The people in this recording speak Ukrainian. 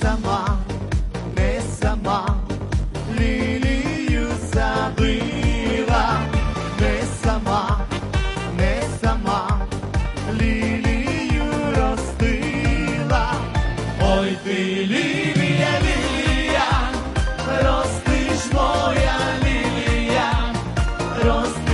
сама, не сама, лілію забила, не сама, не сама, лілію ростила, ой ты лилия, лілія, ростиш моя лилия, ростиш.